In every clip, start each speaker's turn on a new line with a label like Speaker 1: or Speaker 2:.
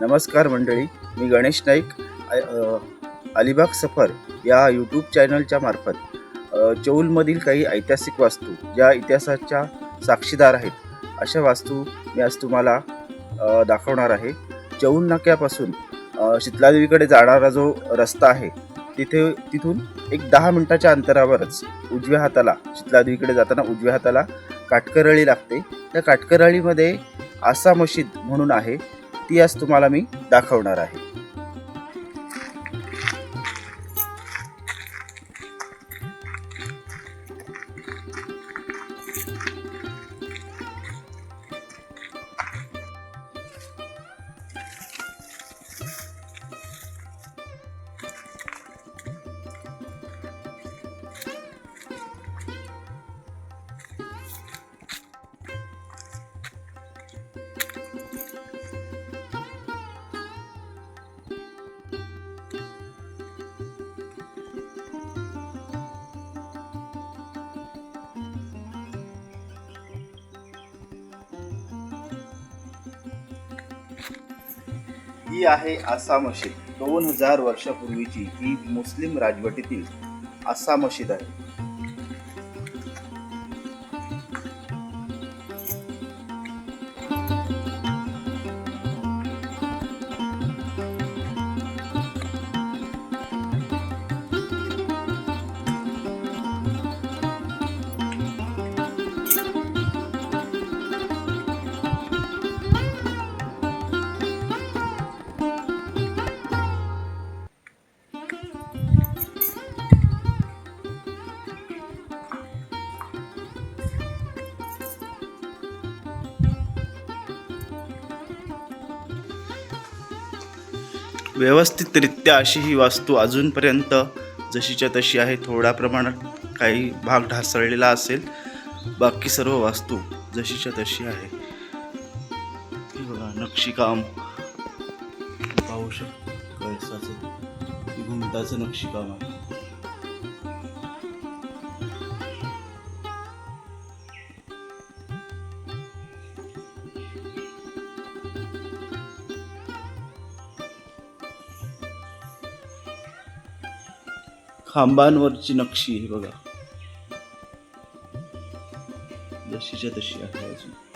Speaker 1: नमस्कार मंडळी मी गणेश नाईक अलिबाग सफर या यूट्यूब चॅनलच्या मार्फत. चौलमधील काही ऐतिहासिक वास्तू ज्या इतिहासाच्या साक्षीदार आहेत अशा वास्तू मी आज तुम्हाला दाखवणार आहे. चौल नाक्यापासून शीतलादेवीकडे जाणारा जो रस्ता आहे तिथे तिथून एक दहा मिनिटाच्या अंतरावरच उजव्या हाताला शीतलादेवीकडे जाताना उजव्या हाताला काटकरळी लागते. त्या काटकरळीमध्ये आसा मशीद म्हणून आहे. ती आज तुम्हाला मी दाखवणार आहे. ही आहे आसा मशीद. दोन हजार वर्षापूर्वीची ही मुस्लिम राजवटीतील आसा मशीद आहे. व्यवस्थितरित्या अशी ही वास्तू अजूनपर्यंत जशीच्या तशी आहे थोड्या प्रमाणात काही भाग ढासळलेला असेल. बाकी सर्व वास्तू जशीच्या तशी आहे. बघा नक्षीकाम. पाहू शकतो कळसाचं घुमटाचं नक्षीकाम आहे. खांबांवरची नक्षी हे बघा. जशीच्या तशी आहे अजून.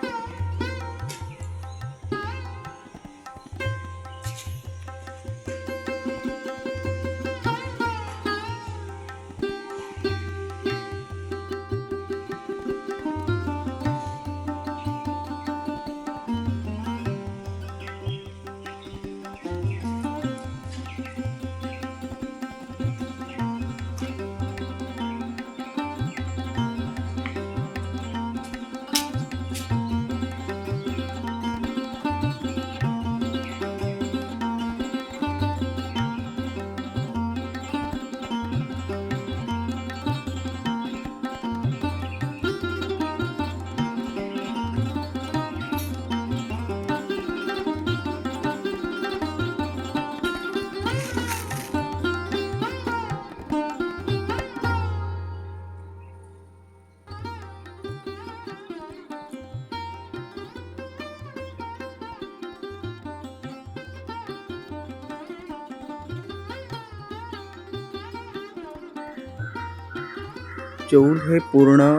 Speaker 1: चौल हे पूर्ण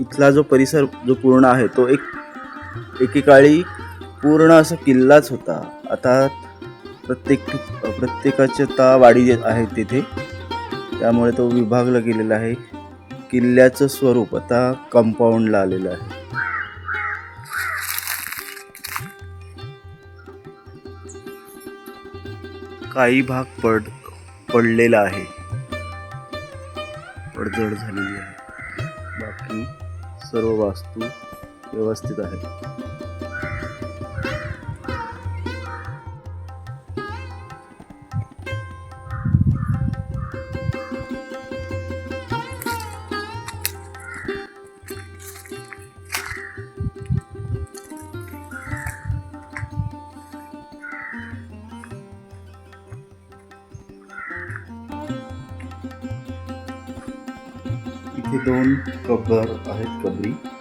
Speaker 1: इथला जो परिसर जो पूर्ण आहे तो एक एकेकाळी पूर्ण असा किल्लाच होता. आता प्रत्येक प्रत्येकाच्या ता वाडी आहेत तिथे त्यामुळे तो विभागला गेलेला आहे. किल्ल्याचं स्वरूप आता कंपाऊंडला आलेलं आहे. काही भाग पड पडलेला आहे. पडझड झालेली आहे. बाकी सर्व वास्तू व्यवस्थित आहेत. हे दोन कबर आहेत कबरी.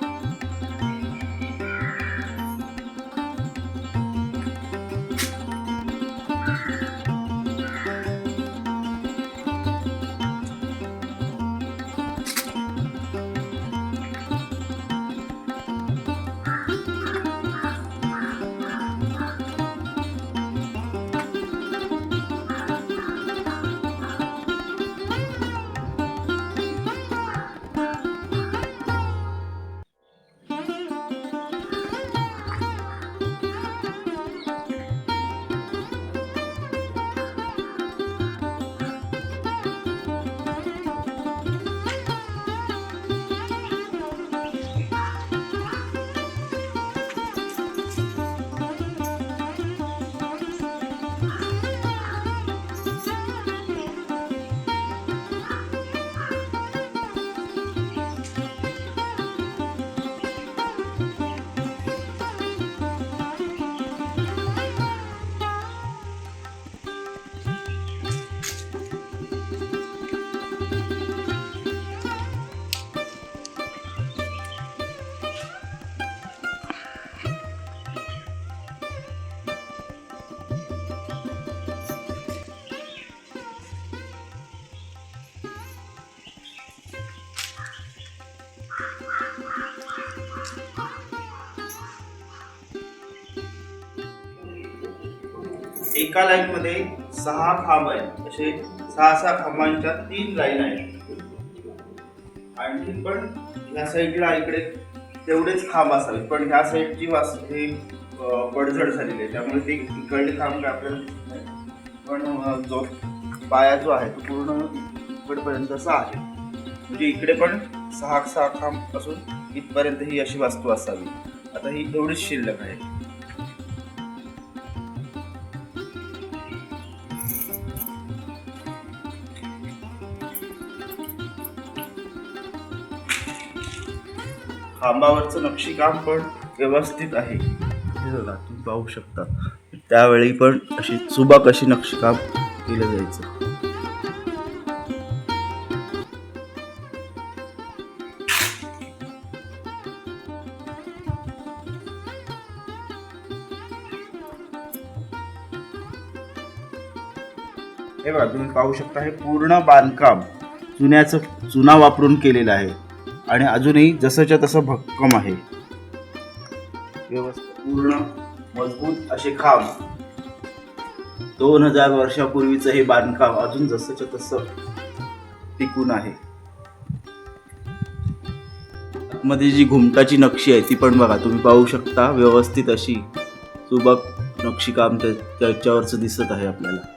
Speaker 1: एका लाईन मध्ये सहा खांब आहेत. असे सहा सहा खांबांच्या तीन लाईन आहेत. आणखी पण ह्या साईडला इकडे तेवढेच खांब असावे पण ह्या साईडची वास हे पडझड झालेली आहे. त्यामुळे ते इकडले खांब काय आपल्याला पण जो पाया जो आहे तो पूर्ण इकडपर्यंत असा आहे. म्हणजे इकडे पण सहा सहा खांब असून इथपर्यंत ही अशी वास्तू असावी. आता ही एवढीच शिल्लक आहे. खांबावरचं नक्षीकाम पण व्यवस्थित आहे. हे बघा तुम्ही पाहू शकता. त्यावेळी पण अशी चुबा अशी नक्षीकाम केलं जायचं. हे बघा तुम्ही पाहू शकता हे पूर्ण बांधकाम चुन्याचं चुना वापरून केलेलं आहे. आणि अजूनही जसंच्या तसं भक्कम आहे. व्यवस्थित पूर्ण मजबूत असे खांब. दोन हजार वर्षापूर्वीचं हे बांधकाम अजून जसंच्या तसं टिकून आहे. मध्ये जी घुमटाची नक्षी आहे ती पण बघा तुम्ही पाहू शकता व्यवस्थित अशी सुबक नक्षीकाम त्या- त्याच्यावरचं दिसत आहे आपल्याला.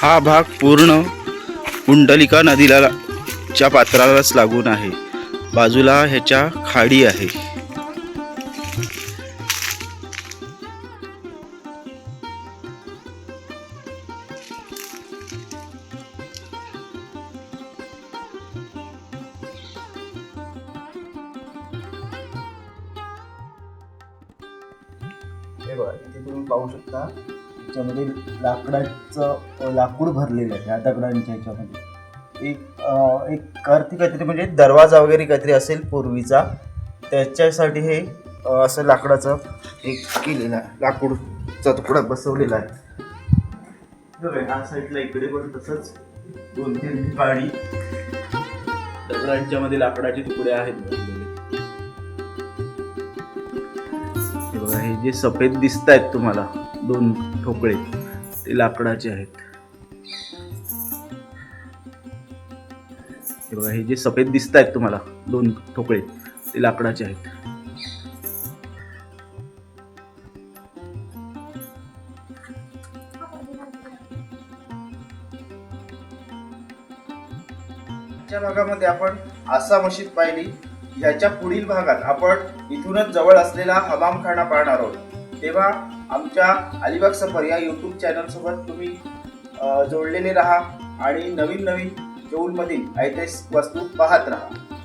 Speaker 1: हा भाग पूर्ण कुंडलिका नदीला च्या पात्रालाच लागून आहे. बाजूला ह्याच्या खाडी आहे. हे बघा इथे तुम्ही पाहू शकता. त्याच्यामध्ये लाकडाचं लाकूड भरलेलं आहे ह्या दगडांच्या ह्याच्यामध्ये एक एक करती काहीतरी म्हणजे दरवाजा वगैरे काहीतरी असेल पूर्वीचा त्याच्यासाठी हे असं लाकडाचं एक केलेलं आहे लाकूडचा तुकडा बसवलेला आहे. ह्या साईडला इकडे पण तसंच दोन तीन ठिकाणी दगडांच्या मध्ये लाकडाचे तुकडे आहेत. हे जे सफेद दिसत आहेत तुम्हाला दोन ठोकळे ते लाकडाचे आहेत. हे बघा हे जे सफेद दिसत आहेत तुम्हाला दोन ठोकळे ते लाकडाचे आहेत. आजच्या भागामध्ये आपण आसा मशीद पाहिली. याच्या पुढील भागात आपण इथूनच जवळ असलेला हमामखाना पाहणार आहोत. तेव्हा आमच्या अलिबाग सफर या यूट्यूब चॅनलसोबत तुम्ही जोडलेले राहा आणि नवीन नवीन जौलमधील ऐतिहासिक वस्तू पाहत राहा.